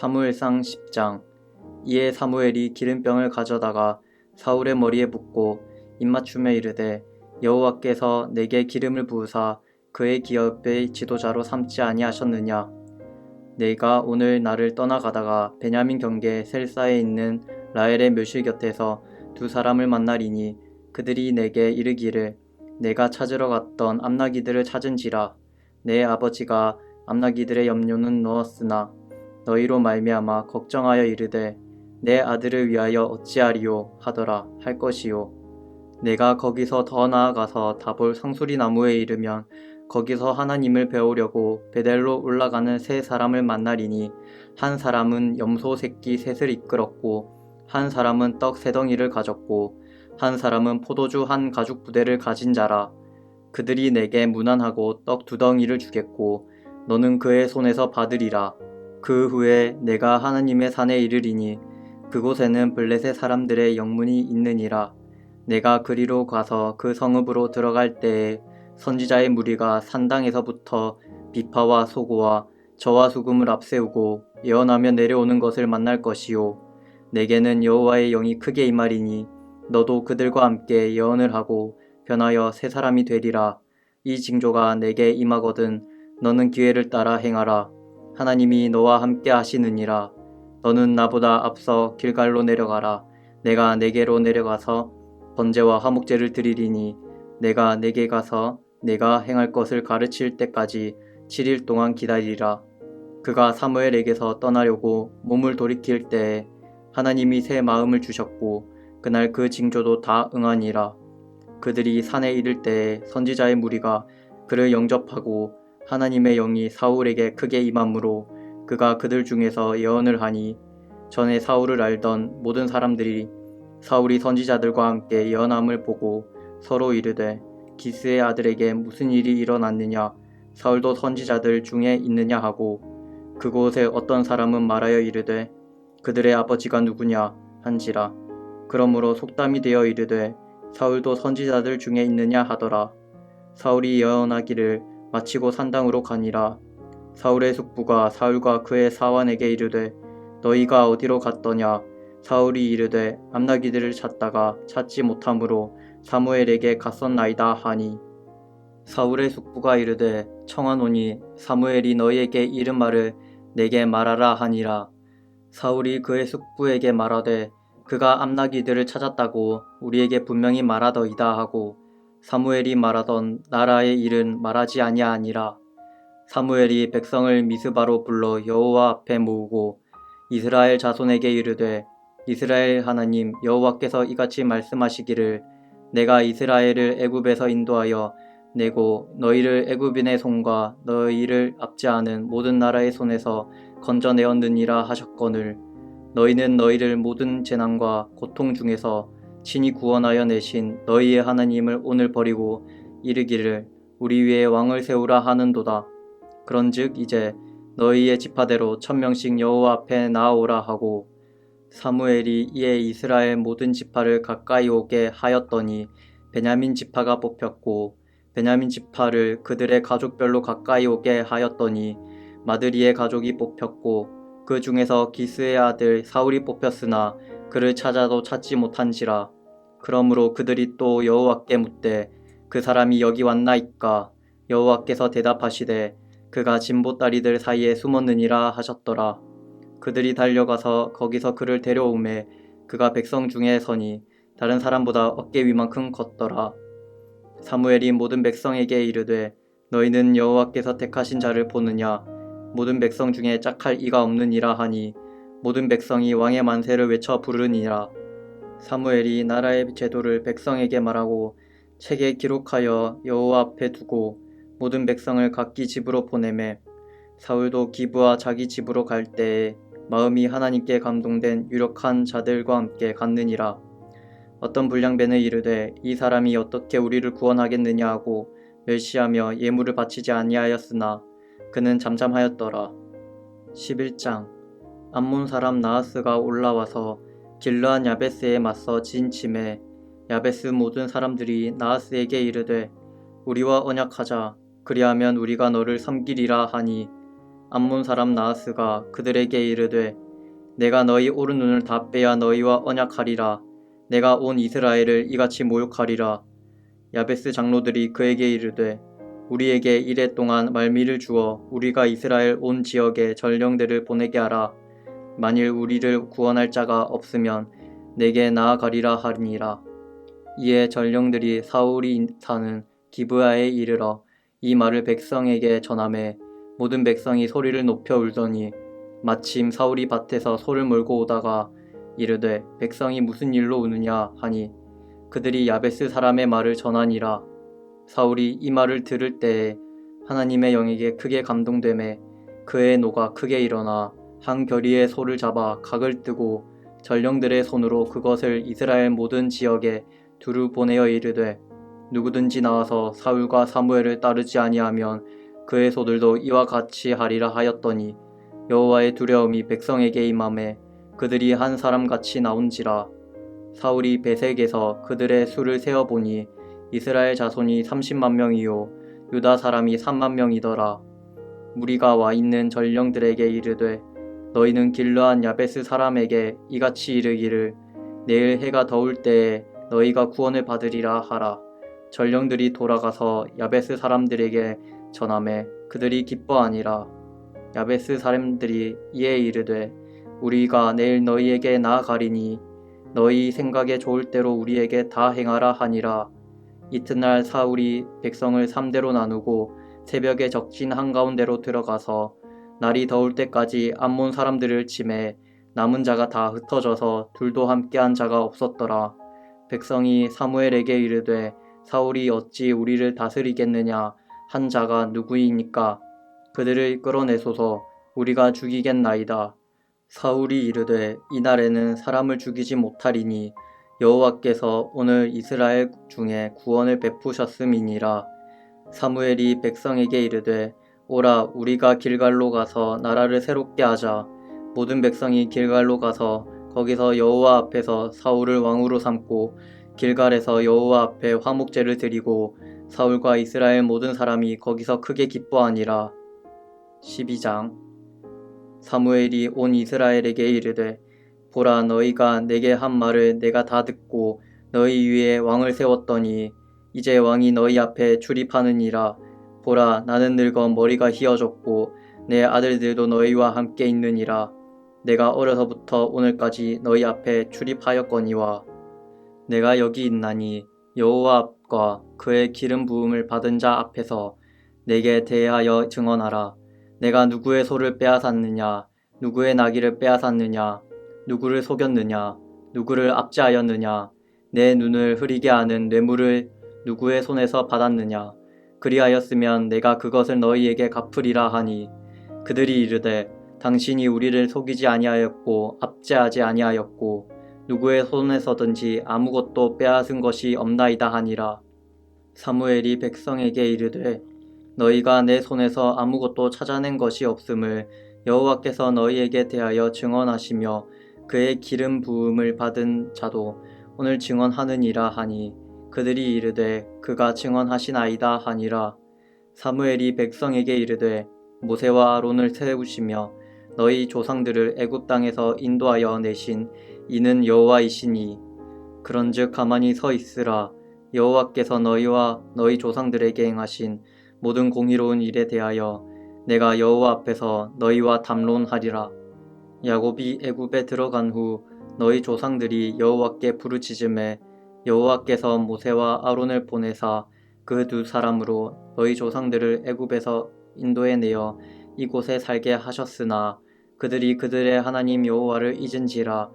사무엘상 10장. 이에 사무엘이 기름병을 가져다가 사울의 머리에 붓고 입맞춤에 이르되 여호와께서 내게 기름을 부으사 그의 기업의 지도자로 삼지 아니하셨느냐? 내가 오늘 나를 떠나가다가 베냐민 경계 셀사에 있는 라헬의 묘실 곁에서 두 사람을 만나리니 그들이 내게 이르기를 내가 찾으러 갔던 암나기들을 찾은지라. 내 아버지가 암나기들의 염료는 넣었으나 너희로 말미암아 걱정하여 이르되 내 아들을 위하여 어찌하리요? 하더라 할 것이요. 내가 거기서 더 나아가서 다볼 상수리 나무에 이르면 거기서 하나님을 배우려고 베델로 올라가는 세 사람을 만나리니 한 사람은 염소 새끼 셋을 이끌었고 한 사람은 떡 세 덩이를 가졌고 한 사람은 포도주 한 가죽 부대를 가진 자라. 그들이 내게 무난하고 떡 두 덩이를 주겠고 너는 그의 손에서 받으리라 그 후에 내가 하나님의 산에 이르리니 그곳에는 블레셋 사람들의 영문이 있느니라. 내가 그리로 가서 그 성읍으로 들어갈 때에 선지자의 무리가 산당에서부터 비파와 소고와 저와 수금을 앞세우고 예언하며 내려오는 것을 만날 것이요. 내게는 여호와의 영이 크게 임하리니 너도 그들과 함께 예언을 하고 변하여 새 사람이 되리라. 이 징조가 내게 임하거든 너는 기회를 따라 행하라 하나님이 너와 함께 하시느니라 너는 나보다 앞서 길갈로 내려가라 내가 내게로 내려가서 번제와 화목제를 드리리니 내가 내게 가서 내가 행할 것을 가르칠 때까지 7일 동안 기다리라. 그가 사무엘에게서 떠나려고 몸을 돌이킬 때에 하나님이 새 마음을 주셨고 그날 그 징조도 다 응하니라. 그들이 산에 이를 때에 선지자의 무리가 그를 영접하고 하나님의 영이 사울에게 크게 임함으로 그가 그들 중에서 예언을 하니 전에 사울을 알던 모든 사람들이 사울이 선지자들과 함께 예언함을 보고 서로 이르되 기스의 아들에게 무슨 일이 일어났느냐? 사울도 선지자들 중에 있느냐? 하고 그곳에 어떤 사람은 말하여 이르되 그들의 아버지가 누구냐? 한지라. 그러므로 속담이 되어 이르되 사울도 선지자들 중에 있느냐? 하더라. 사울이 예언하기를 마치고 산당으로 가니라. 사울의 숙부가 사울과 그의 사환에게 이르되 너희가 어디로 갔더냐? 사울이 이르되 암나기들을 찾다가 찾지 못하므로 사무엘에게 갔었나이다 하니. 사울의 숙부가 이르되 청하노니 사무엘이 너희에게 이른 말을 내게 말하라 하니라. 사울이 그의 숙부에게 말하되 그가 암나기들을 찾았다고 우리에게 분명히 말하더이다 하고 사무엘이 말하던 나라의 일은 말하지 아니하니라. 사무엘이 백성을 미스바로 불러 여호와 앞에 모으고 이스라엘 자손에게 이르되 이스라엘 하나님 여호와께서 이같이 말씀하시기를 내가 이스라엘을 애굽에서 인도하여 내고 너희를 애굽인의 손과 너희를 압제하는 모든 나라의 손에서 건져내었느니라 하셨거늘. 너희는 너희를 모든 재난과 고통 중에서 친히 구원하여 내신 너희의 하나님을 오늘 버리고 이르기를 우리 위에 왕을 세우라 하는도다. 그런즉 이제 너희의 지파대로 천명씩 여호와 앞에 나아오라 하고 사무엘이 이에 이스라엘 모든 지파를 가까이 오게 하였더니 베냐민 지파가 뽑혔고 베냐민 지파를 그들의 가족별로 가까이 오게 하였더니 마드리의 가족이 뽑혔고 그 중에서 기스의 아들 사울이 뽑혔으나 그를 찾아도 찾지 못한지라. 그러므로 그들이 또 여호와께 묻되 그 사람이 여기 왔나이까? 여호와께서 대답하시되 그가 진보다리들 사이에 숨었느니라 하셨더라. 그들이 달려가서 거기서 그를 데려오매 그가 백성 중에 서니 다른 사람보다 어깨 위만큼 걷더라. 사무엘이 모든 백성에게 이르되 너희는 여호와께서 택하신 자를 보느냐? 모든 백성 중에 짝할 이가 없느니라 하니 모든 백성이 왕의 만세를 외쳐 부르니라. 사무엘이 나라의 제도를 백성에게 말하고 책에 기록하여 여호와 앞에 두고 모든 백성을 각기 집으로 보내매 사울도 기부와 자기 집으로 갈 때에 마음이 하나님께 감동된 유력한 자들과 함께 갔느니라. 어떤 불량배는 이르되 이 사람이 어떻게 우리를 구원하겠느냐 하고 멸시하며 예물을 바치지 아니하였으나 그는 잠잠하였더라. 11장 암몬 사람 나하스가 올라와서 길르한 야베스에 맞서 진 침에 야베스 모든 사람들이 나하스에게 이르되 우리와 언약하자. 그리하면 우리가 너를 섬기리라 하니 암몬 사람 나하스가 그들에게 이르되 내가 너희 오른 눈을 다 빼야 너희와 언약하리라. 내가 온 이스라엘을 이같이 모욕하리라. 야베스 장로들이 그에게 이르되 우리에게 이래 동안 말미를 주어 우리가 이스라엘 온 지역에 전령들을 보내게 하라 만일 우리를 구원할 자가 없으면 내게 나아가리라 하니라. 이에 전령들이 사울이 사는 기브아에 이르러 이 말을 백성에게 전함에 모든 백성이 소리를 높여 울더니 마침 사울이 밭에서 소를 몰고 오다가 이르되 백성이 무슨 일로 우느냐 하니 그들이 야베스 사람의 말을 전하니라. 사울이 이 말을 들을 때에 하나님의 영에게 크게 감동되매 그의 노가 크게 일어나 한 결의의 소를 잡아 각을 뜨고 전령들의 손으로 그것을 이스라엘 모든 지역에 두루 보내어 이르되 누구든지 나와서 사울과 사무엘을 따르지 아니하면 그의 소들도 이와 같이 하리라 하였더니 여호와의 두려움이 백성에게 임함에 그들이 한 사람같이 나온지라. 사울이 베색에서 그들의 수를 세어 보니 이스라엘 자손이 30만 명이요 유다 사람이 3만 명이더라. 무리가 와 있는 전령들에게 이르되 너희는 길르한 야베스 사람에게 이같이 이르기를 내일 해가 더울 때에 너희가 구원을 받으리라 하라. 전령들이 돌아가서 야베스 사람들에게 전함에 그들이 기뻐하니라. 야베스 사람들이 이에 이르되 우리가 내일 너희에게 나아가리니 너희 생각에 좋을 대로 우리에게 다 행하라 하니라. 이튿날 사울이 백성을 삼대로 나누고 새벽에 적진 한가운데로 들어가서 날이 더울 때까지 암몬 사람들을 치매 남은 자가 다 흩어져서 둘도 함께한 자가 없었더라 백성이 사무엘에게 이르되 사울이 어찌 우리를 다스리겠느냐 한 자가 누구이니까 그들을 끌어내소서 우리가 죽이겠나이다. 사울이 이르되 이날에는 사람을 죽이지 못하리니 여호와께서 오늘 이스라엘 중에 구원을 베푸셨음이니라. 사무엘이 백성에게 이르되 오라 우리가 길갈로 가서 나라를 새롭게 하자. 모든 백성이 길갈로 가서 거기서 여호와 앞에서 사울을 왕으로 삼고 길갈에서 여호와 앞에 화목제를 드리고 사울과 이스라엘 모든 사람이 거기서 크게 기뻐하니라. 12장 사무엘이 온 이스라엘에게 이르되 보라 너희가 내게 한 말을 내가 다 듣고 너희 위에 왕을 세웠더니 이제 왕이 너희 앞에 출입하느니라 보라 나는 늙어 머리가 휘어졌고 내 아들들도 너희와 함께 있느니라. 내가 어려서부터 오늘까지 너희 앞에 출입하였거니와 내가 여기 있나니 여호와 앞과 그의 기름 부음을 받은 자 앞에서 내게 대하여 증언하라. 내가 누구의 소를 빼앗았느냐, 누구의 나귀를 빼앗았느냐, 누구를 속였느냐, 누구를 압제하였느냐, 내 눈을 흐리게 하는 뇌물을 누구의 손에서 받았느냐. 그리하였으면 내가 그것을 너희에게 갚으리라 하니 그들이 이르되 당신이 우리를 속이지 아니하였고 압제하지 아니하였고 누구의 손에서든지 아무것도 빼앗은 것이 없나이다 하니라. 사무엘이 백성에게 이르되 너희가 내 손에서 아무것도 찾아낸 것이 없음을 여호와께서 너희에게 대하여 증언하시며 그의 기름 부음을 받은 자도 오늘 증언하느니라 하니 그들이 이르되 그가 증언하시나이다 하니라. 사무엘이 백성에게 이르되 모세와 아론을 세우시며 너희 조상들을 애굽 땅에서 인도하여 내신 이는 여호와이시니 그런즉 가만히 서 있으라 여호와께서 너희와 너희 조상들에게 행하신 모든 공의로운 일에 대하여 내가 여호와 앞에서 너희와 담론하리라 야곱이 애굽에 들어간 후 너희 조상들이 여호와께 부르짖음에 여호와께서 모세와 아론을 보내사 그 두 사람으로 너희 조상들을 애굽에서 인도에 내어 이곳에 살게 하셨으나 그들이 그들의 하나님 여호와를 잊은지라.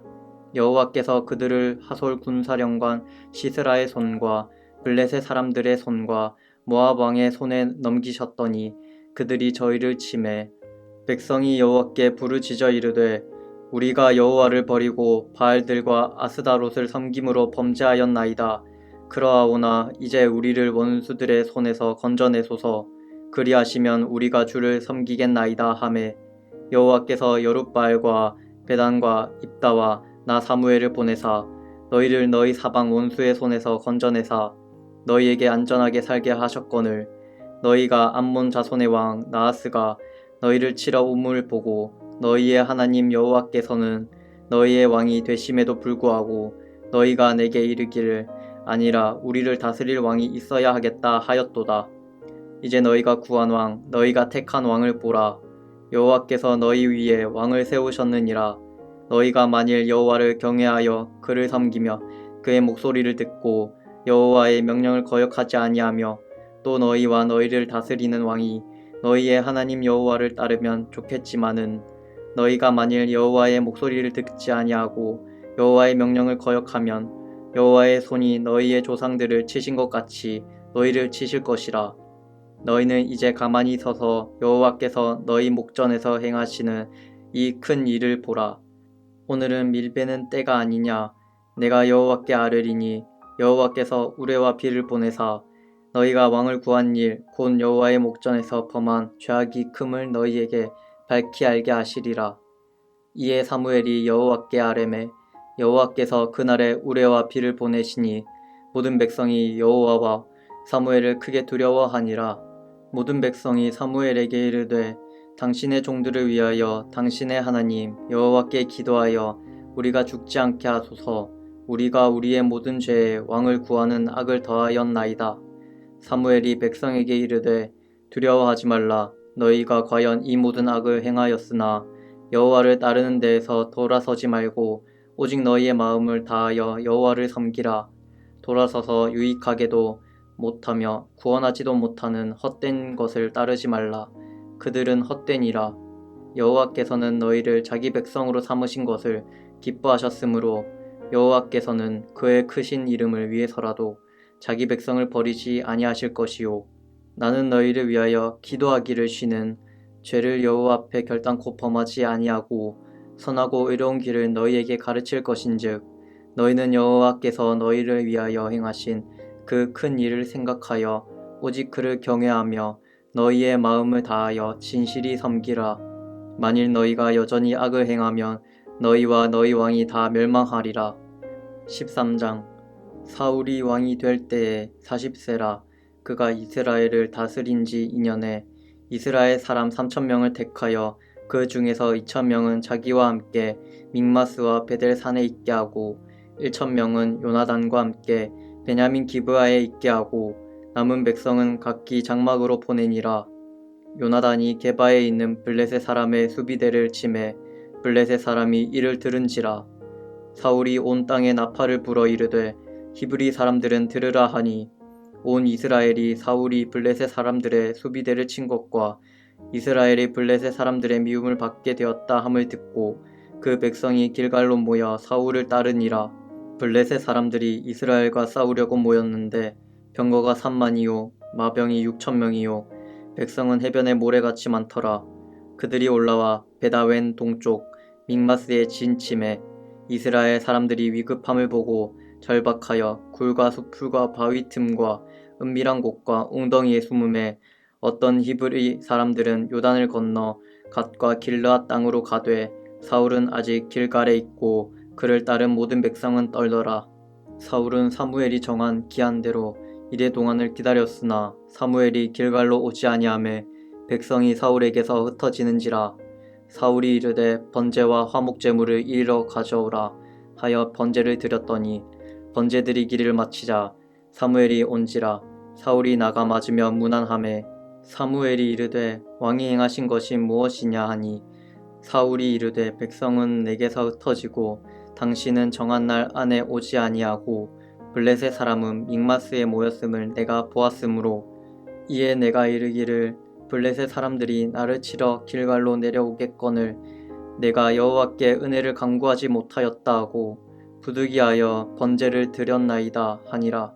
여호와께서 그들을 하솔 군사령관 시스라의 손과 블레셋 사람들의 손과 모압 왕의 손에 넘기셨더니 그들이 저희를 침해. 백성이 여호와께 부르짖어 이르되 우리가 여호와를 버리고 바알들과 아스다롯을 섬김으로 범죄하였나이다. 그러하오나 이제 우리를 원수들의 손에서 건져내소서 그리하시면 우리가 주를 섬기겠나이다 하매 여호와께서 여룻바알과 베단과 입다와 나 사무엘을 보내사 너희를 너희 사방 원수의 손에서 건져내사 너희에게 안전하게 살게 하셨거늘 너희가 암몬 자손의 왕 나하스가 너희를 치러 우물 보고 너희의 하나님 여호와께서는 너희의 왕이 되심에도 불구하고 너희가 내게 이르기를 아니라 우리를 다스릴 왕이 있어야 하겠다 하였도다. 이제 너희가 구한 왕 너희가 택한 왕을 보라 여호와께서 너희 위에 왕을 세우셨느니라 너희가 만일 여호와를 경외하여 그를 섬기며 그의 목소리를 듣고 여호와의 명령을 거역하지 아니하며 또 너희와 너희를 다스리는 왕이 너희의 하나님 여호와를 따르면 좋겠지만은 너희가 만일 여호와의 목소리를 듣지 아니하고 여호와의 명령을 거역하면 여호와의 손이 너희의 조상들을 치신 것 같이 너희를 치실 것이라. 너희는 이제 가만히 서서 여호와께서 너희 목전에서 행하시는 이 큰 일을 보라. 오늘은 밀베는 때가 아니냐. 내가 여호와께 아뢰리니 여호와께서 우레와 비를 보내사 너희가 왕을 구한 일 곧 여호와의 목전에서 범한 죄악이 큼을 너희에게 밝히 알게 하시리라. 이에 사무엘이 여호와께 아뢰매 여호와께서 그날에 우레와 비를 보내시니 모든 백성이 여호와와 사무엘을 크게 두려워하니라. 모든 백성이 사무엘에게 이르되 당신의 종들을 위하여 당신의 하나님 여호와께 기도하여 우리가 죽지 않게 하소서 우리가 우리의 모든 죄에 왕을 구하는 악을 더하였나이다. 사무엘이 백성에게 이르되 두려워하지 말라 너희가 과연 이 모든 악을 행하였으나 여호와를 따르는 데에서 돌아서지 말고 오직 너희의 마음을 다하여 여호와를 섬기라. 돌아서서 유익하게도 못하며 구원하지도 못하는 헛된 것을 따르지 말라. 그들은 헛되니라. 여호와께서는 너희를 자기 백성으로 삼으신 것을 기뻐하셨으므로 여호와께서는 그의 크신 이름을 위해서라도 자기 백성을 버리지 아니하실 것이요 나는 너희를 위하여 기도하기를 쉬는 죄를 여호와 앞에 결단코 범하지 아니하고 선하고 의로운 길을 너희에게 가르칠 것인즉 너희는 여호와께서 너희를 위하여 행하신 그 큰 일을 생각하여 오직 그를 경외하며 너희의 마음을 다하여 진실이 섬기라. 만일 너희가 여전히 악을 행하면 너희와 너희 왕이 다 멸망하리라. 13장 사울이 왕이 될 때에 40세라 그가 이스라엘을 다스린 지 2년에 이스라엘 사람 3천명을 택하여 그 중에서 2천명은 자기와 함께 믹마스와 베델산에 있게 하고 1천명은 요나단과 함께 베냐민 기브아에 있게 하고 남은 백성은 각기 장막으로 보내니라. 요나단이 게바에 있는 블레셋 사람의 수비대를 침해 블레셋 사람이 이를 들은지라. 사울이 온 땅에 나팔을 불어 이르되 히브리 사람들은 들으라 하니 온 이스라엘이 사울이 블레셋 사람들의 수비대를 친 것과 이스라엘이 블레셋 사람들의 미움을 받게 되었다 함을 듣고 그 백성이 길갈로 모여 사울을 따르니라. 블레셋 사람들이 이스라엘과 싸우려고 모였는데 병거가 3만이요 마병이 6천 명이요 백성은 해변에 모래같이 많더라. 그들이 올라와 베다웬 동쪽 믹마스의 진침에 이스라엘 사람들이 위급함을 보고 절박하여 굴과 수풀과 바위 틈과 은밀한 곳과 웅덩이에 숨음에 어떤 히브리 사람들은 요단을 건너 갓과 길르앗 땅으로 가되 사울은 아직 길갈에 있고 그를 따른 모든 백성은 떨더라. 사울은 사무엘이 정한 기한대로 이래 동안을 기다렸으나 사무엘이 길갈로 오지 아니하매 백성이 사울에게서 흩어지는지라 사울이 이르되 번제와 화목 제물을 이리로 가져오라 하여 번제를 드렸더니 번제 드리기를 마치자 사무엘이 온지라 사울이 나가 맞으며 무난함에 사무엘이 이르되 왕이 행하신 것이 무엇이냐 하니 사울이 이르되 백성은 내게서 흩어지고 당신은 정한 날 안에 오지 아니하고 블레셋 사람은 믹마스에 모였음을 내가 보았으므로 이에 내가 이르기를 블레셋 사람들이 나를 치러 길갈로 내려오겠거늘 내가 여호와께 은혜를 강구하지 못하였다 하고 부득이하여 번제를 드렸나이다 하니라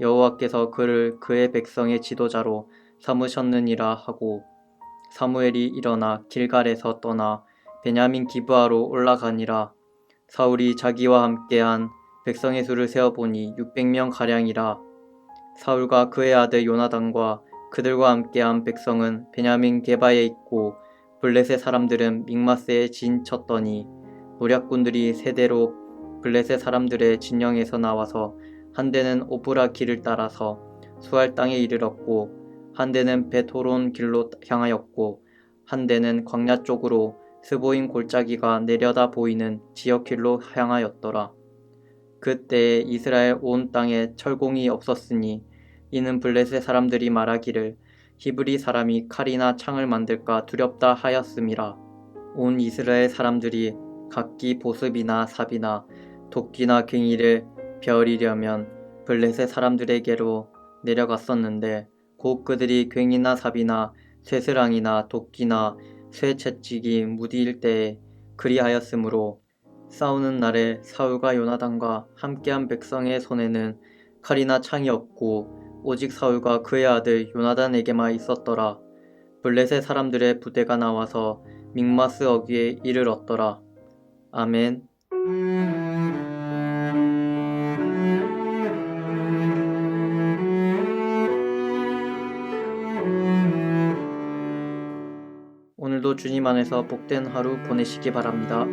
여호와께서 그를 그의 백성의 지도자로 삼으셨느니라 하고 사무엘이 일어나 길갈에서 떠나 베냐민 기브아로 올라가니라. 사울이 자기와 함께한 백성의 수를 세어보니 600명 가량이라. 사울과 그의 아들 요나단과 그들과 함께한 백성은 베냐민 게바에 있고 블레셋 사람들은 믹마스에 진쳤더니 노략군들이 세대로 블레셋 사람들의 진영에서 나와서 한 대는 오브라 길을 따라서 수알 땅에 이르렀고 한 대는 베토론 길로 향하였고 한 대는 광야 쪽으로 스보인 골짜기가 내려다 보이는 지역 길로 향하였더라. 그때에 이스라엘 온 땅에 철공이 없었으니 이는 블레셋 사람들이 말하기를 히브리 사람이 칼이나 창을 만들까 두렵다 하였음이라. 온 이스라엘 사람들이 각기 보습이나 삽이나 도끼나 괭이를 베어리려면 블레셋 사람들에게로 내려갔었는데 곧 그들이 괭이나 삽이나 쇠스랑이나 도끼나 쇠채찍이 무디일 때에 그리하였으므로 싸우는 날에 사울과 요나단과 함께한 백성의 손에는 칼이나 창이 없고 오직 사울과 그의 아들 요나단에게만 있었더라. 블레셋 사람들의 부대가 나와서 믹마스 어귀에 이르렀더라. 아멘. 주님 안에서 복된 하루 보내시기 바랍니다.